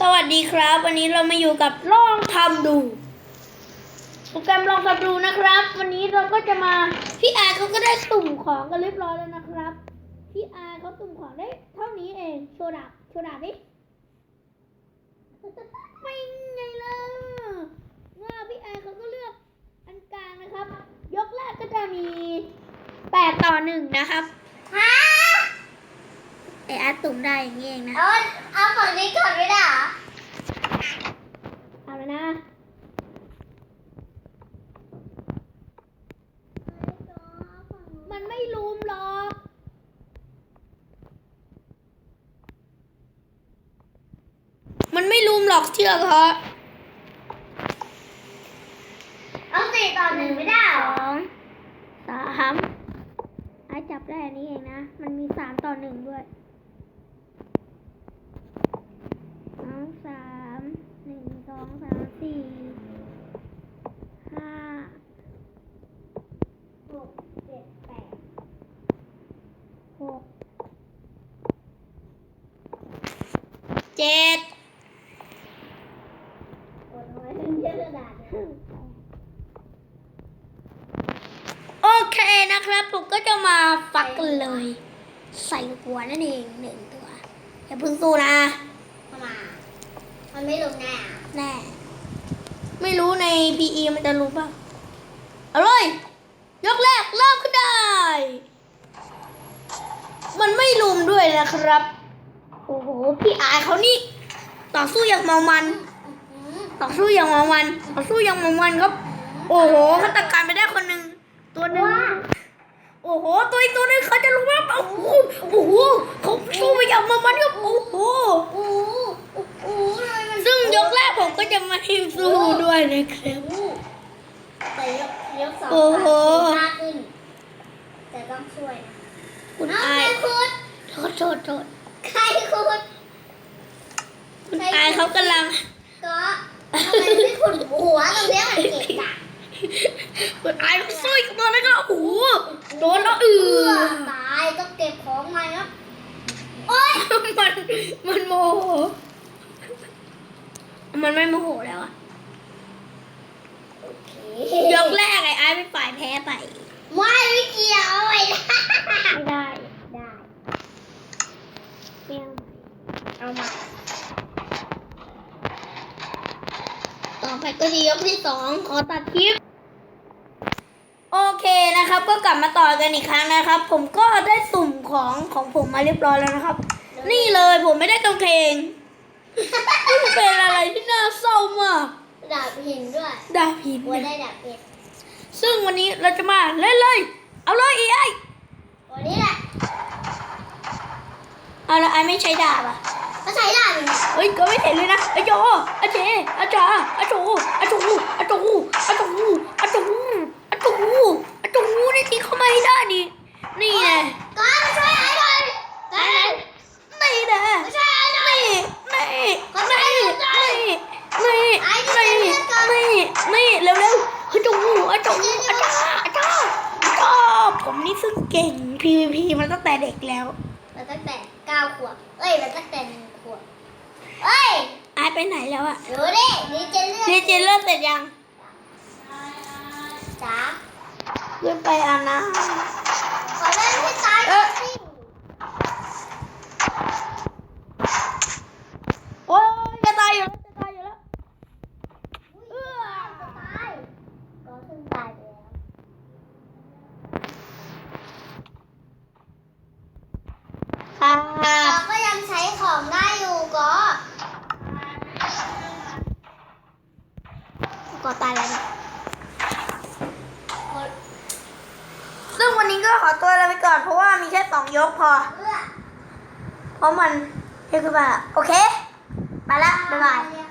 สวัสดีครับ วันนี้เรามาอยู่กับลองทำดูโปรแกรมลองทำดูนะครับ วันนี้เราก็จะมาพี่อาร์เขาก็ได้ตุ่มของกันเรียบร้อยแล้วนะครับพี่อาร์เขาตุ่มของได้เท่านี้เองโชว์ดาบโชว์ดาบดิไม่ไงล่ะว่าพี่อาร์เขาก็เลือกอันกลางนะครับ ยกแรกก็จะมีแปดต่อหนึ่งนะครับฮะ ไออาร์ตุ่มได้อย่างนี้เองนะ เอาเอาฝั่งนี้ก่อนไม่ได้เหรอเอาแล้วนะมันไม่ลุมหรอกมันไม่ลุมหรอกเชื่อเขาเอาสี่ต่อหนึ่งไม่ได้เหรสอองสามไอ้จับได้อันนี้เองนะ มันมีสามต่อหนึ่งด้วยสองสามหนึ่งสองสามสี่ห้า หกเจ็ดแปดหกเจ็ดโอ้ยทำไมถึงเยอะขนาดนี้โอเคนะครับ ผมก็จะมาฟักกันเลย ใส่หัวนั่นเองหนึ่งตัว อย่าเพึ่งสู้นะทำไมมันไม่ลงแน่อะแน่ ไม่รู้ใน PE มันจะรู้ป่ะ เอาเลย ยกแรกเริ่มขึ้นได้ มันไม่ลุมด้วยนะครับ โอ้โห พี่อายเขานี่ ต่อสู้อย่างเมามันอืมต่อสู้อย่างเมามัน ต่อสู้อย่างเมามันครับ โอ้โหเขาตัดการไปได้คนหนึ่ง ตัวหนึ่งโอ้โห ตัวอีกตัวหนึงเขาจะรู้ว่าโอ้โหโอ้โหเขาสู้ไปอย่างเมามันครับโอ้โหโอ้โหโอ้โหทำไมมันซึ่งยกแรกผมก็จะไม่สู้ด้วยนะครับโอ้โห แต่ต้องช่วยนะคุณเอาอาใครยขุดโทษโทษโทษใครขุดคุณอายเขากำลัง ก็ทำไมไม่ขุดหัวตรงเนี้ยมันเจ็บอะคุณอายเขาสู้อีกตัวแล้วก็โอ้โหโดนแล้วเอืเพื่ออตายต้องเก็บของใหม่ครับโอ๊ยมันมันโมโห มันไม่โมโหแล้วอะโอเคยกแรกไอ้ไอ้เป็นฝ่ายแพ้ไป ไม่ไม่เกี่ยวเอาไว้ได้ไม่ได้ ได้เปรี้ยงเอามา ต่อไปก็จะยกที่สองขอตัดคลิป โอเคนะครับ ก็กลับมาต่อกันอีกครั้งนะครับ ผมก็ได้สุ่มของของผมมาเรียบร้อยแล้วนะครับ นี่เลยผมไม่ได้กำเพลงนี่เป็นอะไรที่น่าเศร้ามาก ดาบหินด้วย ดาบหินวัวเนี่ยได้ดาบเพชรซึ่ง วันนี้เราจะมาเล่นเลย เอาเลยอีไอวันนี้แหละเอาละไอไม่ใช้ดาบอะก็ใช้ดาบเฮ้ยก็ไม่เห็นเลยนะไอโจไอเจไอจ๋าไอโจไอโจไอโจไอโจไอโจไอโจไอโจนี่ทีเข้ามาให้ได้ดินี่ไงก็ช่วยไอ้ก่อนไม่ได้ไม่ได้ไม่ไม่ไม่ไม่ไม่ไม่ไม่เร็วเร็ว ซึ่งเก่ง PVP มาตั้งแต่เด็กแล้ว มาตั้งแต่เก้าขวบเอ้ยมาตั้งแต่หนึ่งขวบเอ้ยอายไปไหนแล้วอะดูดินี่จะเลือกเรียนเจนเลิกเสร็จยังจ๋าขึ้นไปอาบน้ขอเล่นให้ตายเอ๊ะสิำโอ้ยจะตายอยู่แล้วจะตายอยู่แล้ว เอื้อจะตายก็เพิ่งตายไปแล้ว ค่ะเราก็ยังใช้ของได้อยู่ก็ก็ตายแล้วซึ่งวันนี้ก็ขอตัวลาไปก่อน เพราะว่ามีแค่สองยกพอ เพราะมันเรียกขึ้นมาโอเค ไปละบ๊ายบาย